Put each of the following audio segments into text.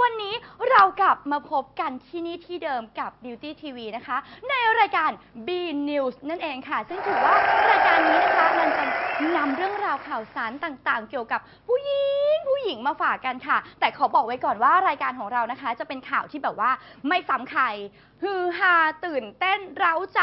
วันนี้เรากลับมาพบกันที่นี่ที่เดิมกับ Beauty TV นะคะ ในรายการ B News นั่นเองค่ะ ซึ่งถือว่ารายการนี้นะคะมันจะนำเรื่องราวข่าวสารต่างๆ เกี่ยวกับผู้หญิงผู้หญิงมาฝากกันค่ะ แต่ขอบอกไว้ก่อนว่ารายการของเรานะคะ จะเป็นข่าวที่แบบว่าไม่ซ้ำใครฮือฮาตื่นเต้นเร้าใจ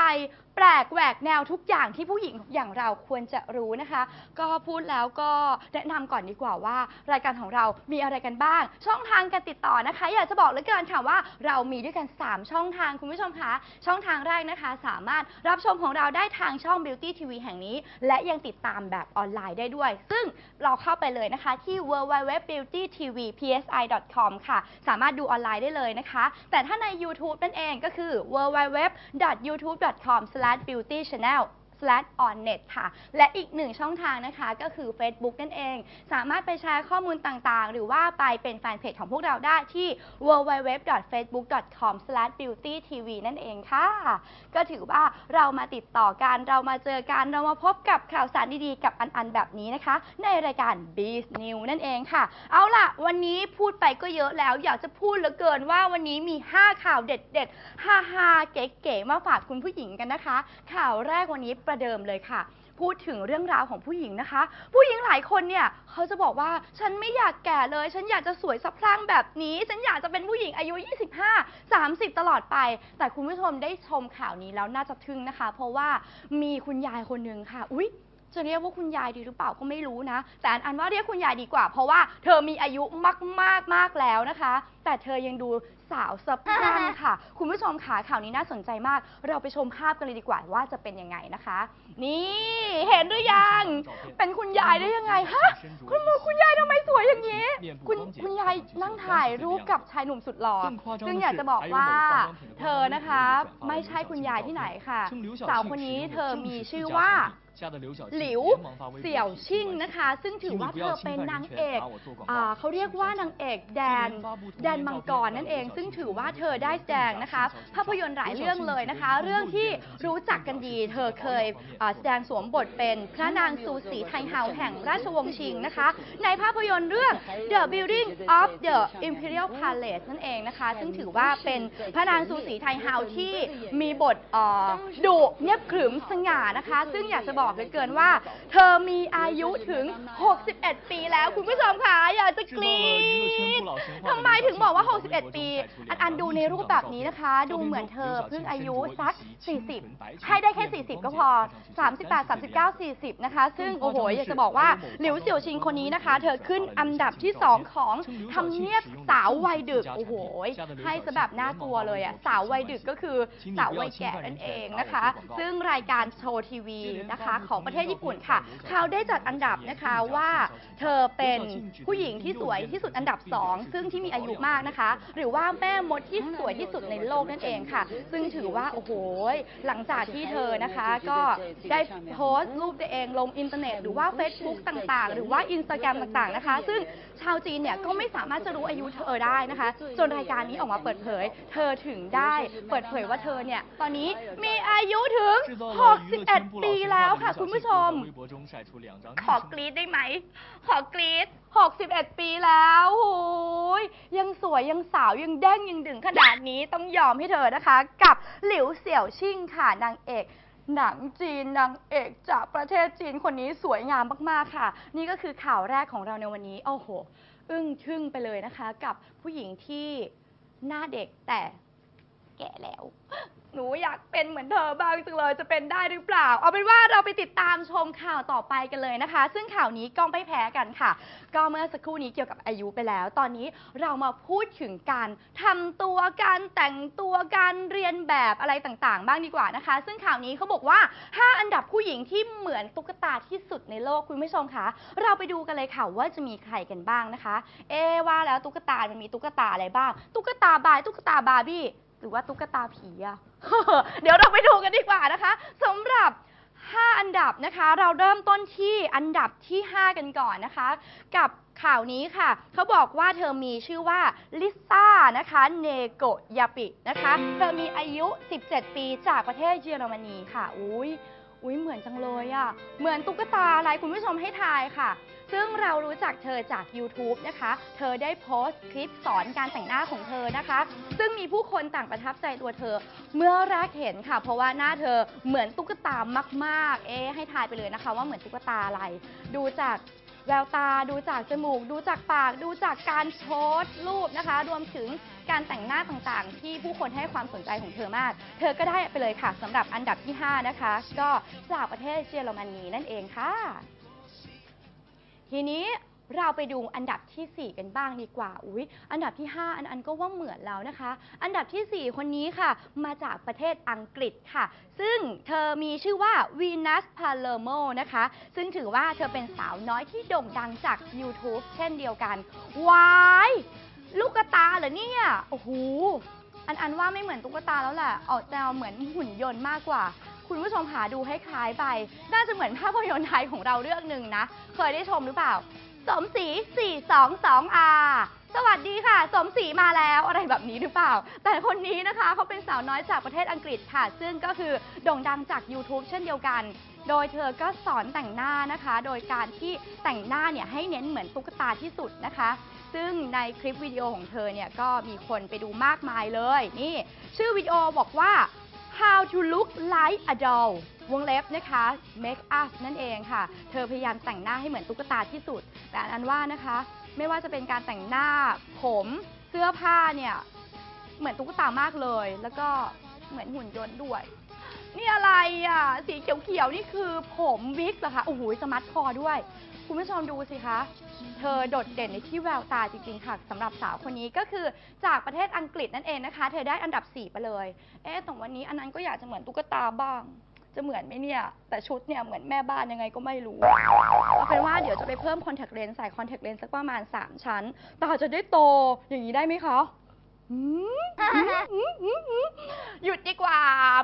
แปลกแหวกแนวทุกอย่างที่ผู้หญิงอย่างเราควรจะรู้นะคะ ก็พูดแล้วก็แนะนำก่อนดีกว่าว่า รายการของเรามีอะไรกันบ้าง ช่องทางการติดต่อนะคะ อยากจะบอกเหลือเกินค่ะว่าเรามีด้วยกัน 3 ช่องทางคุณผู้ชมคะ ช่องทางแรกนะคะ สามารถรับชมของเราได้ทางช่อง Beauty TV แห่งนี้ และยังติดตามแบบออนไลน์ได้ด้วย ซึ่งเราเข้าไปเลยนะคะที่ www.beautytvpsi.com ค่ะ สามารถดูออนไลน์ได้เลยนะคะ แต่ถ้าใน YouTube นั่นเองก็คือ www.youtube.com Lad Beauty Channel slash on net ค่ะ และอีกหนึ่งช่องทางนะคะก็คือ Facebook นั่นเอง สามารถไปแชร์ข้อมูลต่างๆ หรือว่าไปเป็นแฟนเพจของพวกเราได้ที่ www.facebook.com/beautytv นั่นเองค่ะ ก็ถือว่าเรามาติดต่อกันเรามาเจอกันเรามาพบกับข่าวสารดีๆ กับอัน ๆ แบบนี้นะคะ ในรายการ b e a s New นั่นเองค่ะ เอาล่ะ วันนี้พูดไปก็เยอะแล้ว อยากจะพูดเหลือเกินว่าวันนี้มี 5 ข่าวเด็ดๆฮาฮาๆเก๋ๆมาฝากคุณผู้หญิงกันนะคะ ข่าวแรกวันนี้ประเดิมเลยค่ะ พูดถึงเรื่องราวของผู้หญิงนะคะ ผู้หญิงหลายคนเนี่ยเขาจะบอกว่าฉันไม่อยากแก่เลย ฉันอยากจะสวยสะพรั่งแบบนี้ ฉันอยากจะเป็นผู้หญิงอายุ 25 30 ตลอดไป แต่คุณผู้ชมได้ชมข่าวนี้แล้วน่าจะทึ่งนะคะ เพราะว่ามีคุณยายคนหนึ่งค่ะ อุ๊ย จะเรียกว่าคุณยายดีหรือเปล่าก็ไม่รู้นะ แต่อันอันว่าเรียกคุณยายดีกว่า เพราะว่าเธอมีอายุมากมากมากแล้วนะคะ แต่เธอยังดูสาวสะพรั่งค่ะ คุณผู้ชมค่ะข่าวนี้น่าสนใจมาก เราไปชมภาพกันเลยดีกว่าว่าจะเป็นยังไงนะคะ นี่เห็นหรือยัง เป็นคุณยายได้ยังไงฮะคุณคุณยายทำไมสวยอย่างนี้ คุณคุณยายนั่งถ่ายรูปกับชายหนุ่มสุดหล่อซึ่งอยากจะบอกว่า เธอนะคะ ไม่ใช่คุณยายที่ไหนค่ะ สาวคนนี้เธอมีชื่อว่า หลิวเสี่ยวชิ่งนะคะ ซึ่งถือว่าเธอเป็นนางเอกอ่าเขาเรียกว่านางเอกแดนแดนมังกรนั่นเอง ซึ่งถือว่าเธอได้แสดงนะคะ ภาพยนตร์หลายเรื่องเลยนะคะ เรื่องที่รู้จักกันดี เธอเคยอ่าแสดงสวมบทเป็นพระนางซูสีไทเฮาแห่งราชวงศ์ชิงนะคะ ในภาพยนตร์เรื่อง The Building of the Imperial Palace นั่นเองนะคะ ซึ่งถือว่าเป็นพระนางซูสีไทเฮาที่มีบทเอ่อดุเงียบขรึมสง่านะคะ ซึ่งอยากจะบอกเหลือเกินว่า เธอมีอายุถึง 61 ปีแล้วคุณผู้ชมค่ะอยากจะกรี๊ดทำไมถึงบอกว่า 61 ปี อันอันดูในรูปแบบนี้นะคะ ดูเหมือนเธอเพิ่งอายุสัก 40 ให้ได้แค่ 40 ก็พอ 38 39 40 นะคะ ซึ่งโอ้โหอยากจะบอกว่าหลิวเสี่ยวชิงคนนี้นะคะ เธอขึ้นอันดับที่ 2 ของทำเนียบสาววัยดึกโอ้โหให้สแบบน่ากลัวเลยอะสาววัยดึกก็คือสาววัยแก่นั่นเองนะคะ ซึ่งรายการโชว์ทีวีนะคะของประเทศญี่ปุ่นค่ะ เขาได้จัดอันดับนะคะว่า เธอเป็นผู้หญิงที่สวยที่สุดอันดับ 2 ซึ่งที่มีอายุมากนะคะ หรือว่าแม่มดที่สวยที่สุดในโลกนั่นเองค่ะ ซึ่งถือว่าโอ้โหหลังจากที่เธอนะคะก็ได้โพสต์รูปตัวเองลงอินเทอร์เน็ต หรือว่า Facebook ต่างๆ หรือว่าอินสตาแกรมต่างๆนะคะ ซึ่ง ชาวจีนเนี่ยก็ไม่สามารถจะรู้อายุเธอได้นะคะจนรายการนี้ออกมาเปิดเผย เธอถึงได้เปิดเผยว่าเธอเนี่ยตอนนี้มีอายุถึง 61 ปีแล้วค่ะ คุณผู้ชม ขอกรี๊ดได้ไหม ขอกรี๊ด61 ปีแล้วโอ้ยยังสวยยังสาวยังแดงยังดึงขนาดนี้ต้องยอมให้เธอนะคะ กับหลิวเสี่ยวชิ่งค่ะนางเอก หนังจีนนางเอกจากประเทศจีนคนนี้สวยงามมากๆค่ะ นี่ก็คือข่าวแรกของเราในวันนี้โอ้โห อึ้งทึ่งไปเลยนะคะ กับผู้หญิงที่หน้าเด็กแต่ แก่แล้ว หนูอยากเป็นเหมือนเธอบ้างจังเลยจะเป็นได้หรือเปล่า เอาเป็นว่าเราไปติดตามชมข่าวต่อไปกันเลยนะคะ ซึ่งข่าวนี้ก็ไม่แพ้กันค่ะ ก็เมื่อสักครู่นี้เกี่ยวกับอายุไปแล้ว ตอนนี้เรามาพูดถึงการทำตัวการแต่งตัวการเรียนแบบอะไรต่างๆ บ้างดีกว่านะคะ ซึ่งข่าวนี้เขาบอกว่า 5 อันดับผู้หญิงที่เหมือนตุ๊กตาที่สุดในโลกคุณผู้ชมคะเราไปดูกันเลยค่ะว่าจะมีใครกันบ้างนะคะ เอะว่าแล้วตุ๊กตา มันมีตุ๊กตาอะไรบ้าง ตุ๊กตาบาย ตุ๊กตาบาร์บี้ รือว่าตุ๊กตาผีอะ เดี๋ยวเราไปดูกันดีกว่านะคะสำหรับ 5 อันดับนะคะ เราเริ่มต้นที่อันดับที่ 5 กันก่อนนะคะ กับข่าวนี้ค่ะ เขาบอกว่าเธอมีชื่อว่าลิซ่านะคะเนโกยาปินะคะ เธอมีอายุ 17 ปีจากประเทศเยอรมนีค่ะ อุ้ยอุ้ยเหมือนจังเลยอะ่ะ เหมือนตุ๊กตาอะไรคุณผู้ชมให้ทายค่ะ ซึ่งเรารู้จักเธอจาก YouTube นะคะ เธอได้โพสต์คลิปสอนการแต่งหน้าของเธอนะคะ ซึ่งมีผู้คนต่างประทับใจตัวเธอ เมื่อแรกเห็นค่ะ เพราะว่าหน้าเธอเหมือนตุ๊กตามาก ๆ เอ๊ะให้ทายไปเลยนะคะ ว่าเหมือนตุ๊กตาอะไร ดูจากแววตาดูจากจมูก ดูจากปาก ดูจากการโพสต์รูปนะคะ รวมถึงการแต่งหน้าต่างๆ ที่ผู้คนให้ความสนใจของเธอมาก เธอก็ได้ไปเลยค่ะสำหรับอันดับที่ 5 นะคะ ก็จากประเทศเยอรมนีนั่นเองค่ะ ทีนี้เราไปดูอันดับทีสี่ 4 กันบ้างดีกว่า อุ๊ย อันดับที่ 5 อันอันก็ว่าเหมือนแล้วนะคะ อันดับทีสี่ 4 คนนี้ค่ะ มาจากประเทศอังกฤษค่ะ ซึ่งเธอมีชื่อว่าวีนัสพาเลโมนะคะ ซึ่งถือว่าเธอเป็นสาวน้อยที่โด่งดังจาก YouTube เช่นเดียวกัน ว้าย ลูกกตาเหรอเนี่ย โอ้โห อันอันว่าไม่เหมือนตุ๊กตาแล้วแหละออกแนวเหมือนหุ่นยนต์มากกว่า คุณผู้ชมหาดูให้คล้ายไป น่าจะเหมือนภาพยนตร์ไทยของเราเรื่องหนึ่งนะ เคยได้ชมหรือเปล่า สมศรี422 R สวัสดีค่ะ สมศรีมาแล้วอะไรแบบนี้หรือเปล่า แต่คนนี้นะคะเขาเป็นสาวน้อยจากประเทศอังกฤษค่ะ ซึ่งก็คือโด่งดังจาก YouTube เช่นเดียวกัน โดยเธอก็สอนแต่งหน้านะคะ โดยการที่แต่งหน้าเนี่ยให้เน้นเหมือนตุ๊กตาที่สุดนะคะ ซึ่งในคลิปวิดีโอของเธอเนี่ยก็มีคนไปดูมากมายเลย นี่ ชื่อวิดีโอบอกว่า how to look like a doll วงเล็บนะคะ make up นั่นเองค่ะ เธอพยายามแต่งหน้าให้เหมือนตุ๊กตาที่สุด แต่อันว่านะคะ ไม่ว่าจะเป็นการแต่งหน้าผมเสื้อผ้าเนี่ย เหมือนตุ๊กตามากเลย แล้วก็เหมือนหุ่นยนต์ด้วย นี่อะไรอะ สีเขียวๆ นี่คือผมวิกเหรอคะ โอ้โห สมาร์ทคอด้วย คุณผู้ชมดูสิคะ เธอโดดเด่นในที่แววตาจริงๆ ค่ะสำหรับสาวคนนี้ก็คือจากประเทศอังกฤษนั่นเองนะคะ เธอได้อันดับ 4 ไปเลย เอ๊ะแต่วันนี้อันนั้นก็อยากจะเหมือนตุ๊กตาบ้าง จะเหมือนไหมเนี่ย แต่ชุดเนี่ยเหมือนแม่บ้านยังไงก็ไม่รู้ เอาเป็นว่าเดี๋ยวจะไปเพิ่มคอนแทคเลนส์ใส่คอนแทคเลนส์สักประมาณ 3 ชั้นตาจะได้โตอย่างนี้ได้ไหมคะ หยุดดีกว่า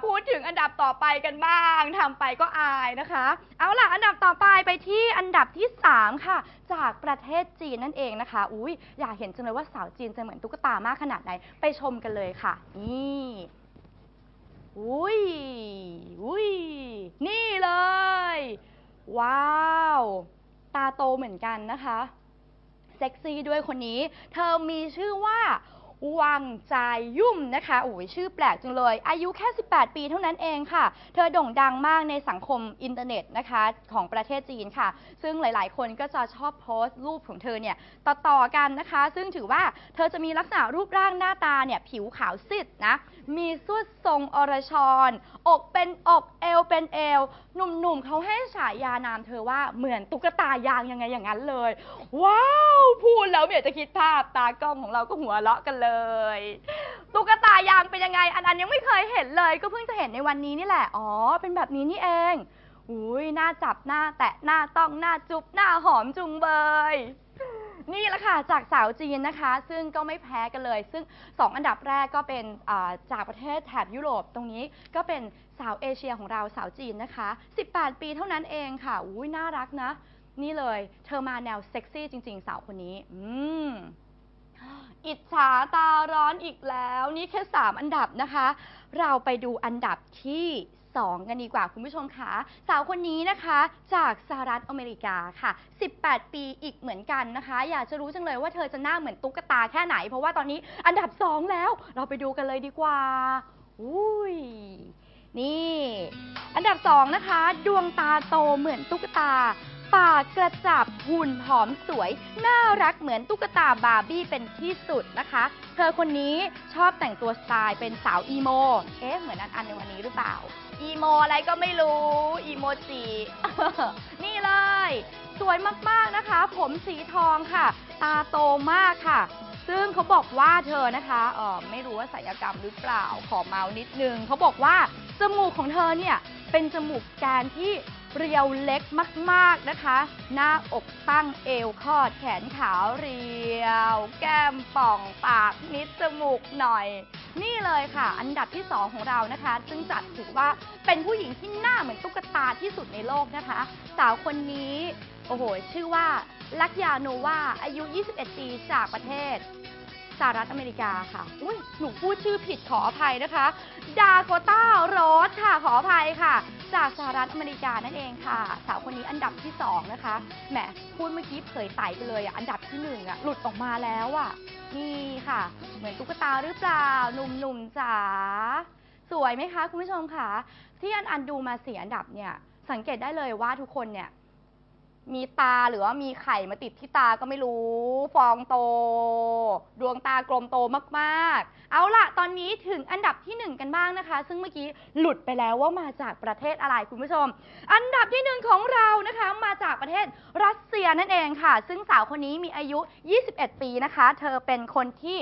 พูดถึงอันดับต่อไปกันบ้างทำไปก็อายนะคะ เอาล่ะ อันดับต่อไปไปที่อันดับที่ 3 ค่ะ จากประเทศจีนนั่นเองนะคะ อุ้ยอยากเห็นจังเลยว่าสาวจีนจะเหมือนตุ๊กตามากขนาดไหน ไปชมกันเลยค่ะ นี่อุ้ยอุ้ยนี่เลย ว้าว ตาโตเหมือนกันนะคะ เซ็กซี่ด้วยคนนี้ เธอมีชื่อว่า วังจายยุ่มนะคะโอ้ยชื่อแปลกจังเลย อายุแค่ 18 ปีเท่านั้นเองค่ะ เธอโด่งดังมากในสังคมอินเทอร์เน็ตนะคะของประเทศจีนค่ะ ซึ่งหลาย ๆ คนก็จะชอบโพสต์รูปของเธอเนี่ยต่อๆกันนะคะ ซึ่งถือว่าเธอจะมีลักษณะรูปร่างหน้าตาเนี่ยผิวขาวซีดนะ มีสุดทรงอรชร อกเป็นอกเอวเป็นเอว หนุ่มๆเขาให้ฉายานามเธอว่าเหมือนตุ๊กตายางยังไงอย่างนั้นเลย ว้าว พูดแล้วไม่ยจะคิดภาพตากล้องของเราก็หัวเราะกันเลยตุ๊กตายางเป็นยังไง อันอันยังไม่เคยเห็นเลย ก็เพิ่งจะเห็นในวันนี้นี่แหละ อ๋อ เป็นแบบนี้นี่เอง อุ้ยหน้าจับหน้าแตะหน้าต้องหน้าจุบหน้าหอมจุงเบย นี่แหละค่ะจากสาวจีนนะคะ ซึ่งก็ไม่แพ้กันเลย ซึ่ง 2 อันดับแรกก็เป็นอ่าจากประเทศแถบยุโรปตรงนี้ก็เป็นสาวเอเชียของเราสาวจีนนะคะ 18 ปีเท่านั้นเองค่ะ อุ้ยน่ารักนะ นี่เลย เธอมาแนวเซ็กซี่จริง ๆ สาวคนนี้ อืม อิจฉาตาร้อนอีกแล้ว นี่แค่ 3 อันดับนะคะ เราไปดูอันดับที่ 2 กันดีกว่าคุณผู้ชมคะสาวคนนี้นะคะ จากสหรัฐอเมริกาค่ะ 18 ปีอีกเหมือนกันนะคะ อยากจะรู้จังเลยว่าเธอจะหน้าเหมือนตุ๊กตาแค่ไหน เพราะว่าตอนนี้อันดับ 2 แล้ว เราไปดูกันเลยดีกว่าอุ้ยนี่ อันดับ 2 นะคะ ดวงตาโตเหมือนตุ๊กตา ปากกระจับหุ่นผอมสวย น่ารักเหมือนตุ๊กตาบาร์บี้เป็นที่สุดนะคะ เธอคนนี้ชอบแต่งตัวสไตล์เป็นสาวอีโม เอ๊ะเหมือนอันอันในวันนี้หรือเปล่า อีโมอะไรก็ไม่รู้ อีโมจินี่เลย สวยมากๆนะคะ ผมสีทองค่ะ ตาโตมากค่ะ ซึ่งเขาบอกว่าเธอนะคะเออไม่รู้ว่าศัลยกรรมหรือเปล่าขอเมาส์นิดนึงเขาบอกว่าจมูกของเธอเนี่ยเป็นจมูกแกนที่ เรียวเล็กมากๆนะคะ หน้าอกตั้งเอวคอดแขนขาวเรียว แก้มป่องปากนิดจมูกหน่อย นี่เลยค่ะ อันดับที่ 2 ของเรานะคะ ซึ่งจัดถือว่าเป็นผู้หญิงที่หน้าเหมือนตุ๊กตาที่สุดในโลกนะคะ สาวคนนี้ โอ้โห ชื่อว่าลักยาโนวาอายุ 21 ปีจากประเทศ สหรัฐอเมริกาค่ะ อุ้ยหนูพูดชื่อผิดขออภัยนะคะ ดาโกต้าโรสค่ะขออภัยค่ะ จากสหรัฐอเมริกานั่นเองค่ะ สาวคนนี้อันดับที่สองนะคะ แหมพูดเมื่อกี้เผยไตไปเลยอะ อันดับที่หนึ่งอะ หลุดออกมาแล้วอะ นี่ค่ะ เหมือนตุ๊กตาหรือเปล่า หนุ่มๆจ๋า สวยไหมคะ คุณผู้ชมคะ ที่อันอันดูมาเสี่อันดับเนี่ย สังเกตได้เลยว่าทุกคนเนี่ย มีตาหรือว่ามีไข่มาติดที่ตาก็ไม่รู้ ฟองโต ดวงตากลมโตมากๆ เอาล่ะ ตอนนี้ถึงอันดับที่หนึ่งกันบ้างนะคะ ซึ่งเมื่อกี้หลุดไปแล้วว่ามาจากประเทศอะไรคุณผู้ชม อันดับที่หนึ่งของเรานะคะ มาจากประเทศรัสเซียนั่นเองค่ะ ซึ่งสาวคนนี้มีอายุ 21 ปีนะคะ เธอเป็นคนที่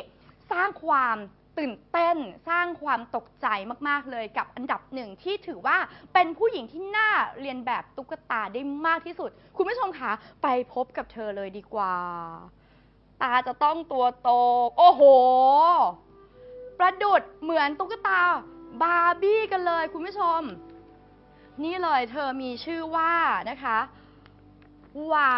สร้างความ ตื่นเต้นสร้างความตกใจมากๆเลยกับอันดับหนึ่งที่ถือว่าเป็นผู้หญิงที่น่าเรียนแบบตุ๊กตาได้มากที่สุด คุณผู้ชมคะไปพบกับเธอเลยดีกว่า ตาจะต้องตัวโต โอ้โห ประดุดเหมือนตุ๊กตาบาร์บี้กันเลยคุณผู้ชม นี่เลยเธอมีชื่อว่านะคะวา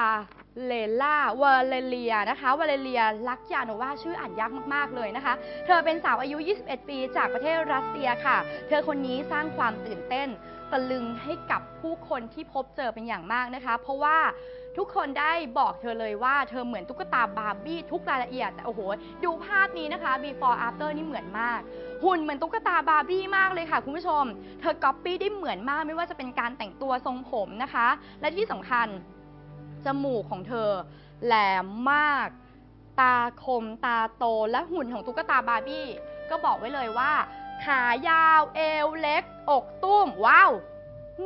เลล่าวาเลเลียนะคะวาเลเลียลักยาโนวาชื่ออ่านยากมาก ๆ เลยนะคะ เธอเป็นสาวอายุ 21 ปีจากประเทศรัสเซียค่ะ เธอคนนี้สร้างความตื่นเต้นตะลึงให้กับผู้คนที่พบเจอเป็นอย่างมากนะคะ เพราะว่าทุกคนได้บอกเธอเลยว่าเธอเหมือนตุ๊กตาบาร์บี้ทุกรายละเอียดแต่โอ้โห ดูภาพนี้นะคะ before after นี่เหมือนมาก หุ่นเหมือนตุ๊กตาบาร์บี้มากเลยค่ะ คุณผู้ชม เธอก๊อปปี้ได้เหมือนมากไม่ว่าจะเป็นการแต่งตัวทรงผมนะคะ และที่สำคัญ จมูกของเธอ แหลมมาก ตาคมตาโตและหุ่นของตุ๊กตาบาร์บี้ ก็บอกไว้เลยว่า ขายาวเอวเล็ก อกตุ้ม ว้าว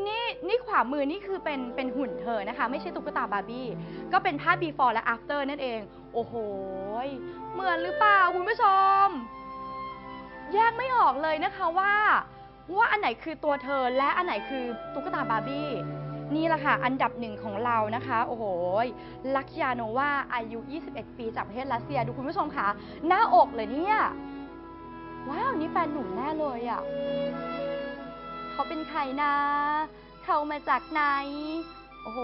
นี่นี่ขวามือนี่คือเป็นเป็นหุ่นเธอนะคะ ไม่ใช่ตุ๊กตาบาร์บี้ ก็เป็นภาพ before และ after นั่นเอง โอ้โห เหมือนหรือเปล่าคุณผู้ชม แยกไม่ออกเลยนะคะว่า ว่าอันไหนคือตัวเธอและอันไหนคือตุ๊กตาบาร์บี้ นี่แหละค่ะ อันดับหนึ่งของเรานะคะ โอ้โห ลักยาโนวาอายุ 21 ปีจากประเทศรัสเซีย ดูคุณผู้ชมค่ะ หน้าอกเลยเนี่ย ว้าว นี่แฟนหนุ่มแน่เลยอะ่ะ เขาเป็นใครนะ เขามาจากไหน โอ้โห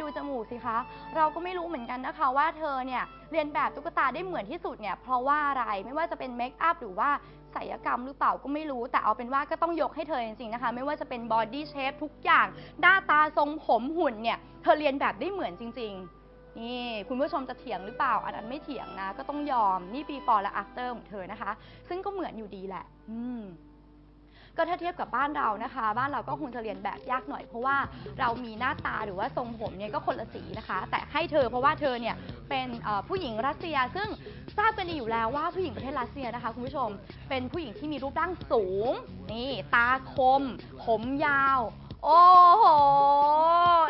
ดูจมูกสิคะ เราก็ไม่รู้เหมือนกันนะคะว่าเธอเนี่ยเรียนแบบตุ๊กตาได้เหมือนที่สุดเนี่ย เพราะว่าอะไร ไม่ว่าจะเป็นเมคอัพหรือว่า ศัลยกรรมหรือเปล่าก็ไม่รู้ แต่เอาเป็นว่าก็ต้องยกให้เธอจริงๆนะคะ ไม่ว่าจะเป็นบอดี้เชฟทุกอย่าง หน้าตาทรงผมหุ่นเนี่ย เธอเรียนแบบได้เหมือนจริง ๆ นี่ คุณผู้ชมจะเถียงหรือเปล่า อันนั้นไม่เถียงนะ ก็ต้องยอม นี่ปีฟอลและอัฟเตอร์ของเธอนะคะ ซึ่งก็เหมือนอยู่ดีแหละ อืม ก็ถ้าเทียบกับบ้านเรานะคะ บ้านเราก็คงจะเรียนแบบยากหน่อย เพราะว่าเรามีหน้าตาหรือว่าทรงผมเนี่ยก็คนละสีนะคะ แต่ให้เธอเพราะว่าเธอเนี่ยเป็นผู้หญิงรัสเซีย ซึ่งทราบกันดีอยู่แล้วว่าผู้หญิงประเทศรัสเซียนะคะคุณผู้ชม เป็นผู้หญิงที่มีรูปร่างสูงนี่ตาคม ผมยาว โอ้โห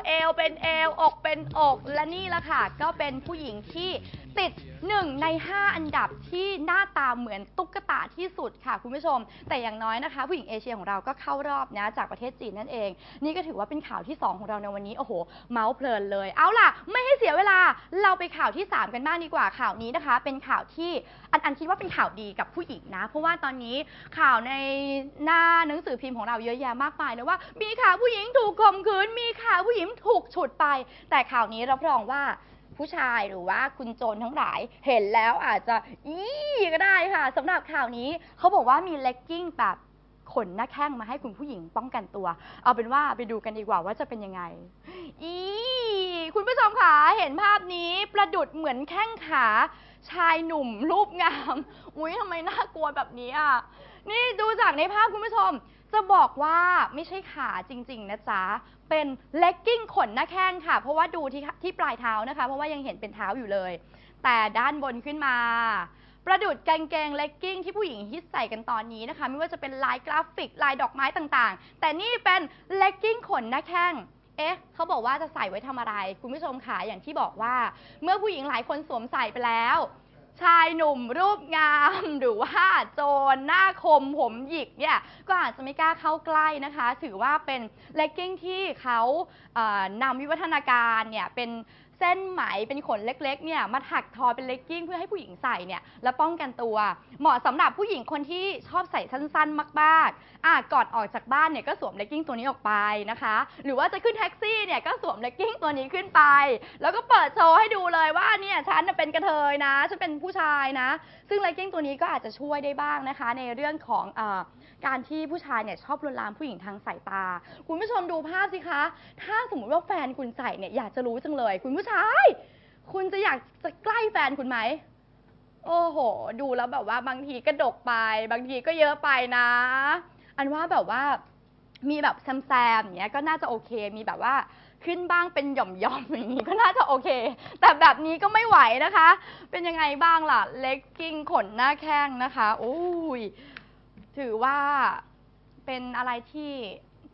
เอวเป็นเอวอกเป็นอกและนี่ละค่ะก็เป็นผู้หญิงที่ ติด 1 ใน 5 อันดับที่หน้าตาเหมือนตุ๊กตาที่สุดค่ะคุณผู้ชม แต่อย่างน้อยนะคะ ผู้หญิงเอเชียของเราก็เข้ารอบนะจากประเทศจีนนั่นเอง นี่ก็ถือว่าเป็นข่าวที่ 2 ของเราในวันนี้โอ้โห เมาส์เพลินเลย เอาล่ะ ไม่ให้เสียเวลาเราไปข่าวที่ 3 กันบ้างดีกว่าข่าวนี้นะคะ เป็นข่าวที่อันอันคิดว่าเป็นข่าวดีกับผู้หญิงนะ เพราะว่าตอนนี้ข่าวในหน้าหนังสือพิมพ์ของเราเยอะแยะมากมายเลยว่า มีข่าวผู้หญิงถูกข่มขืนมีข่าวผู้หญิงถูกฉุดไป แต่ข่าวนี้รับรองว่า ผู้ชายหรือว่าคุณโจรทั้งหลายเห็นแล้วอาจจะอี้ก็ได้ค่ะสำหรับข่าวนี้เขาบอกว่ามีเลกกิ้งแบบขนหน้าแข้งมาให้คุณผู้หญิงป้องกันตัว เอาเป็นว่าไปดูกันดีกว่าว่าจะเป็นยังไง อีคุณผู้ชมค่ะเห็นภาพนี้ประดุดเหมือนแข้งขาชายหนุ่มรูปงาม อุ้ยทำไมน่ากลัวแบบนี้อะ นี่ดูจากในภาพคุณผู้ชม จะบอกว่าไม่ใช่ขาจริง ๆ นะจ๊ะ เป็นเลกกิ้งขนหน้าแข้งค่ะ เพราะว่าดูที่ที่ปลายเท้านะคะ เพราะว่ายังเห็นเป็นเท้าอยู่เลย แต่ด้านบนขึ้นมา ประดุดกางเกงเลกกิ้งที่ผู้หญิงฮิตใส่กันตอนนี้นะคะ ไม่ว่าจะเป็นลายกราฟิก ลายดอกไม้ต่างๆ แต่นี่เป็นเลกกิ้งขนหน้าแข้งเอ๊ะเขาบอกว่าจะใส่ไว้ทำอะไร คุณผู้ชมค่ะอย่างที่บอกว่า เมื่อผู้หญิงหลายคนสวมใส่ไปแล้ว ชายหนุ่มรูปงาม หรือว่าโจรหน้าคมผมหยิกเนี่ยก็อาจจะไม่กล้าเข้าใกล้นะคะ ถือว่าเป็นเลกกิ้งที่เขาเอ่อนำวิวัฒนาการเนี่ยเป็น เส้นไหมเป็นขนเล็กๆเนี่ยมาถักทอเป็นเลกกิ้งเพื่อให้ผู้หญิงใส่เนี่ยแล้วป้องกันตัว เหมาะสำหรับผู้หญิงคนที่ชอบใส่สั้นๆ มากๆอะก่อนออกจากบ้านเนี่ยก็สวมเลกกิ้งตัวนี้ออกไปนะคะ หรือว่าจะขึ้นแท็กซี่เนี่ยก็สวมเลกกิ้งตัวนี้ขึ้นไป แล้วก็เปิดโชว์ให้ดูเลยว่าเนี่ยฉันเป็นกระเทยนะฉันเป็นผู้ชายนะ ซึ่งเลกกิ้งตัวนี้ก็อาจจะช่วยได้บ้างนะคะ ในเรื่องของเออ การที่ผู้ชายเนี่ยชอบลวนลามผู้หญิงทางสายตา คุณผู้ชมดูภาพสิคะ ถ้าสมมติว่าแฟนคุณใส่เนี่ยอยากจะรู้จังเลย คุณผู้ชาย คุณจะอยากจะใกล้แฟนคุณไหมโอ้โห ดูแล้วแบบว่าบางทีก็ดกไป บางทีก็เยอะไปนะ อันว่าแบบว่ามีแบบแซมๆอย่างเงี้ยก็น่าจะโอเค มีแบบว่าขึ้นบ้างเป็นหย่อมๆอย่างนี้ก็น่าจะโอเค แต่แบบนี้ก็ไม่ไหวนะคะ เป็นยังไงบ้างล่ะ เลกกิ้งขนหน้าแข้งนะคะ โอ้ย ถือว่าเป็นอะไรที่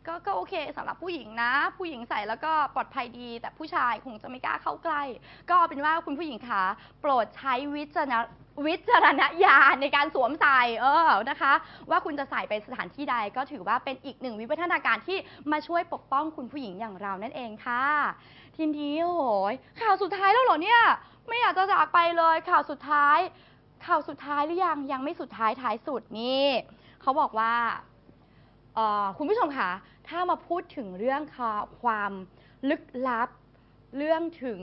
ก็ก็โอเคสำหรับผู้หญิงนะ ผู้หญิงใส่แล้วก็ปลอดภัยดี แต่ผู้ชายคงจะไม่กล้าเข้าใกล้ ก็เอาเป็นว่าคุณผู้หญิงคะโปรดใช้วิจารณวิจารณญาณในการสวมใส่เออนะคะ ว่าคุณจะใส่ไปสถานที่ใดก็ถือว่าเป็นอีกหนึ่งวิวัฒนาการที่มาช่วยปกป้องคุณผู้หญิงอย่างเรานั่นเองค่ะ ทีนี้โอ้โหยข่าวสุดท้ายแล้วเหรอเนี่ยไม่อยากจะจากไปเลยข่าวสุดท้าย ข่าวสุดท้ายหรือยังยังไม่สุดท้ายท้ายสุดนี่ เขาบอกว่าคุณผู้ชมคะถ้ามาพูดถึงเรื่องความลึกลับ เรื่องถึง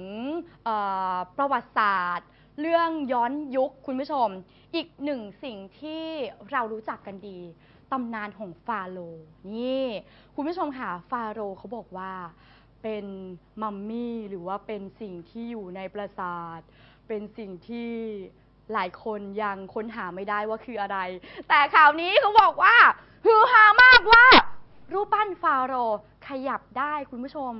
ประวัติศาสตร์ เรื่องย้อนยุคคุณผู้ชม อีกหนึ่งสิ่งที่เรารู้จักกันดีตำนานของฟาโรนี่ คุณผู้ชมค่ะฟาโรเขาบอกว่าเป็นมัมมี่หรือว่าเป็นสิ่งที่อยู่ในปราสาท เป็นสิ่งที่ หลายคนยังค้นหาไม่ได้ว่าคืออะไร แต่ข่าวนี้เขาบอกว่าฮือฮามากว่า รูปปั้นฟาโรห์ขยับได้คุณผู้ชม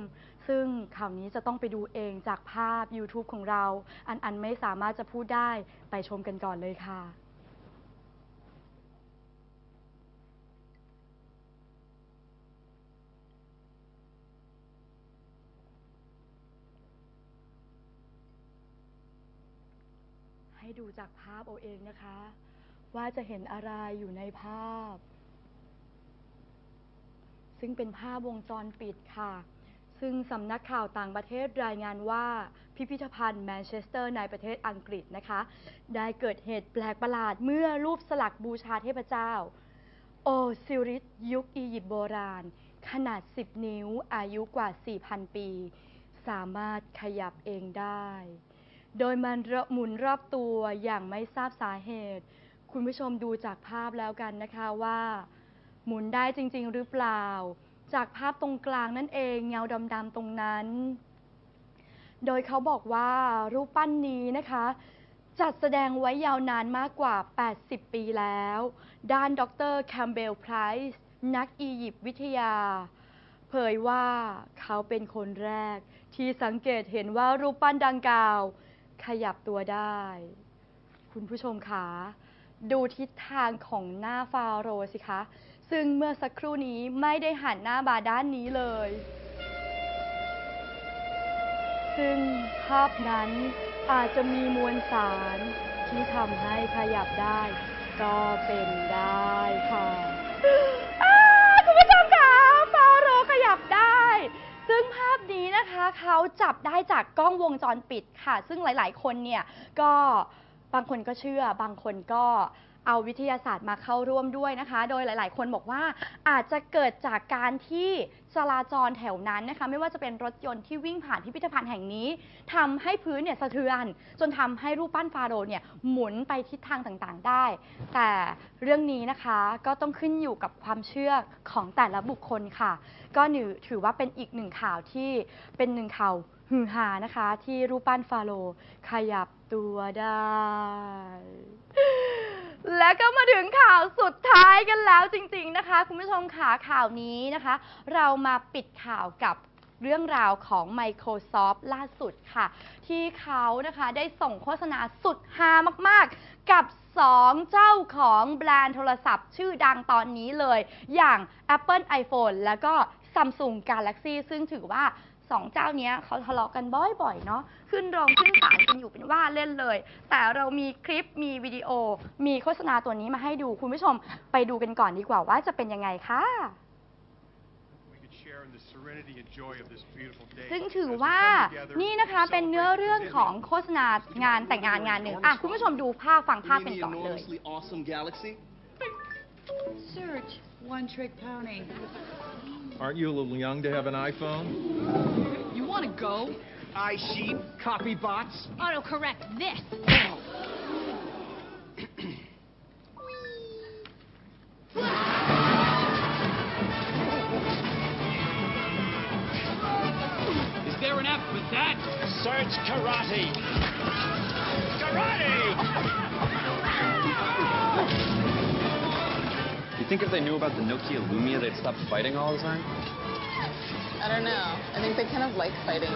ซึ่งข่าวนี้จะต้องไปดูเองจากภาพ YouTube ของเรา อันอันไม่สามารถจะพูดได้ไปชมกันก่อนเลยค่ะ ให้ ดูจากภาพเอาเองนะคะ ว่าจะเห็นอะไรอยู่ในภาพ ซึ่งเป็นภาพวงจรปิดค่ะ ซึ่งสำนักข่าวต่างประเทศรายงานว่าพิพิธภัณฑ์แมนเชสเตอร์ในประเทศอังกฤษนะคะ ได้เกิดเหตุแปลกประหลาดเมื่อรูปสลักบูชาเทพเจ้า โอซิริสยุคอียิปต์โบราณ ขนาด 10 นิ้วอายุกว่า 4,000 ปี สามารถขยับเองได้ โดยมันหมุนรอบตัวอย่างไม่ทราบสาเหตุ คุณผู้ชมดูจากภาพแล้วกันนะคะว่า หมุนได้จริง ๆ หรือเปล่า จากภาพตรงกลางนั่นเองเงาดำๆตรงนั้น โดยเขาบอกว่ารูปปั้นนี้นะคะจัดแสดงไว้ยาวนานมากกว่า 80 ปีแล้ว ด้านดรแคมเบลไพรส์นักอียิปต์วิทยา เผยว่าเขาเป็นคนแรก ที่สังเกตเห็นว่ารูปปั้นดังกล่าว ขยับตัวได้ คุณผู้ชมคะดูทิศทางของหน้าฟาโรห์สิคะ ซึ่งเมื่อสักครู่นี้ไม่ได้หันหน้ามาด้านนี้เลย ซึ่งภาพนั้นอาจจะมีมวลสารที่ทำให้ขยับได้ ก็เป็นได้ค่ะอ้าคุณผู้ชมคะฟาโรห์ขยับได้ ซึ่งภาพนี้นะคะเขาจับได้จากกล้องวงจรปิดค่ะ ซึ่งหลาย ๆ คนเนี่ยก็บางคนก็เชื่อบางคนก็ เอาวิทยาศาสตร์มาเข้าร่วมด้วยนะคะ โดยหลาย ๆ คนบอกว่าอาจจะเกิดจากการที่จราจรแถวนั้นนะคะ ไม่ว่าจะเป็นรถยนต์ที่วิ่งผ่านพิพิธภัณฑ์แห่งนี้ทำให้พื้นเนี่ยสะเทือน จนทำให้รูปปั้นฟาโรห์เนี่ยหมุนไปทิศทางต่าง ๆ ได้ แต่เรื่องนี้นะคะก็ต้องขึ้นอยู่กับความเชื่อของแต่ละบุคคลค่ะ ก็ถือว่าเป็นอีกหนึ่งข่าวที่เป็นหนึ่งข่าวฮือฮานะคะ ที่รูปปั้นฟาโรห์ขยับ ตัวได้ และก็มาถึงข่าวสุดท้ายกันแล้วจริง ๆ นะคะ คุณผู้ชมค่ะข่าวนี้นะคะ เรามาปิดข่าวกับเรื่องราวของ Microsoft ล่าสุดค่ะ ที่เขานะคะได้ส่งโฆษณาสุดฮามาก ๆ กับ 2 เจ้าของแบรนด์โทรศัพท์ชื่อดังตอนนี้เลย อย่าง Apple iPhone แล้วก็ Samsung Galaxy ซึ่งถือว่า สองเจ้าเนี้ยเขาทะเลาะกันบ่อยๆเนาะขึ้นโรงขึ้นศาลกันอยู่เป็นว่าเล่นเลย แต่เรามีคลิปมีวิดีโอ มีโฆษณาตัวนี้มาให้ดูคุณผู้ชมไปดูกันก่อนดีกว่าว่าจะเป็นยังไงค่ะ we could share in the serenity and joy of this beautiful day. ซึ่งถือ As we ว่า come together นี่นะคะ to เป็นเนื้อ celebrate เรื่อง the ของ commitment โฆษณางานแต่งงานงานหนึ่งอะคุณผู้ชมดูภาพฟังภาพ You เป็น mean ก่อน the เลย enormously awesome galaxy? Search one trick pony. Aren't you a little young to have an iPhone? You want to go? I sheep, copy bots. Autocorrect this. Is there an app for that? Search karate. Karate! You think if they knew about the Nokia Lumia, they'd stop fighting all the time? I don't know. I think they kind of like fighting.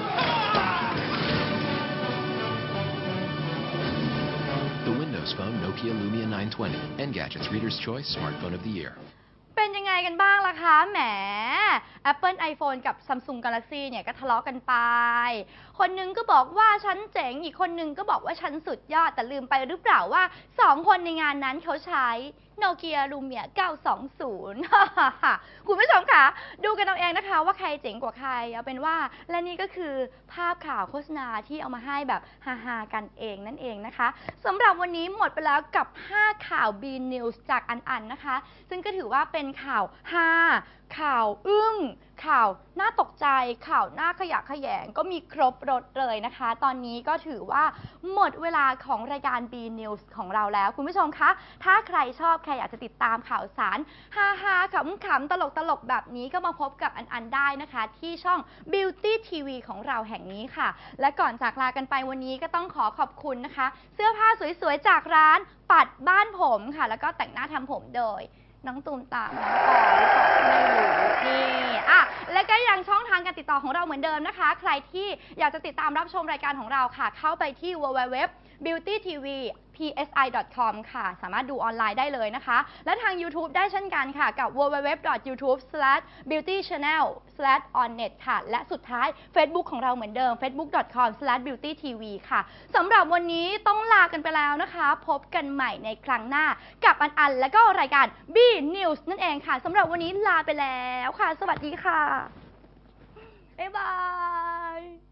The Windows Phone Nokia Lumia 920. Engadget's Reader's Choice Smartphone of the Year. เป็นยังไงกันบ้างล่ะคะ แหม Apple iPhone กับ Samsung Galaxy เนี่ยก็ทะเลาะกันไป คนนึงก็บอกว่าฉันเจ๋ง อีกคนนึงก็บอกว่าฉันสุดยอด แต่ลืมไปหรือเปล่าว่า 2 คนในงานนั้นเขาใช้ Nokia Lumia 920 คุณผู้ชมคะดูกันเอาเองนะคะ ว่าใครเจ๋งกว่าใคร เอาเป็นว่า และนี่ก็คือภาพข่าวโฆษณาที่เอามาให้แบบฮาๆกันเองนั่นเองนะคะสำหรับวันนี้หมดไปแล้วกับ 5 ข่าว B News จากอันอันนะคะ ซึ่งก็ถือว่าเป็นข่าวฮาข่าวอึ้ง ข่าวน่าตกใจ ข่าวน่าขยะแขยง ก็มีครบรถเลยนะคะ ตอนนี้ก็ถือว่าหมดเวลาของรายการ B News ของเราแล้ว คุณผู้ชมคะ ถ้าใครชอบ ใครอยากจะติดตามข่าวสารฮาฮาขำขำตลกตลกๆแบบนี้ก็มาพบกับอันอันได้นะคะ ที่ช่อง Beauty TV ของเราแห่งนี้ค่ะ และก่อนจากลากันไปวันนี้ก็ต้องขอขอบคุณนะคะ เสื้อผ้าสวยๆจากร้านปัดบ้านผมค่ะ แล้วก็แต่งหน้าทำผมโดย น้องตูมตามน้องปอยไม่อยู่นี่อะและก็ยังช่องทางการติดต่อของเราเหมือนเดิมนะคะ ใครที่อยากจะติดตามรับชมรายการของเราค่ะ เข้าไปที่ www beauty tv psi.com ค่ะ สามารถดูออนไลน์ได้เลยนะคะ และทาง YouTube ได้เช่นกันค่ะ กับ www.youtube/beautychannel/onnet ค่ะ และสุดท้าย Facebook ของเราเหมือนเดิม facebook.com/beautytv ค่ะสำหรับวันนี้ต้องลากันไปแล้วนะคะ พบกันใหม่ในครั้งหน้ากับอันอัน และก็รายการ B News นั่นเองค่ะสำหรับวันนี้ลาไปแล้วค่ะ สวัสดีค่ะบ๊ายบาย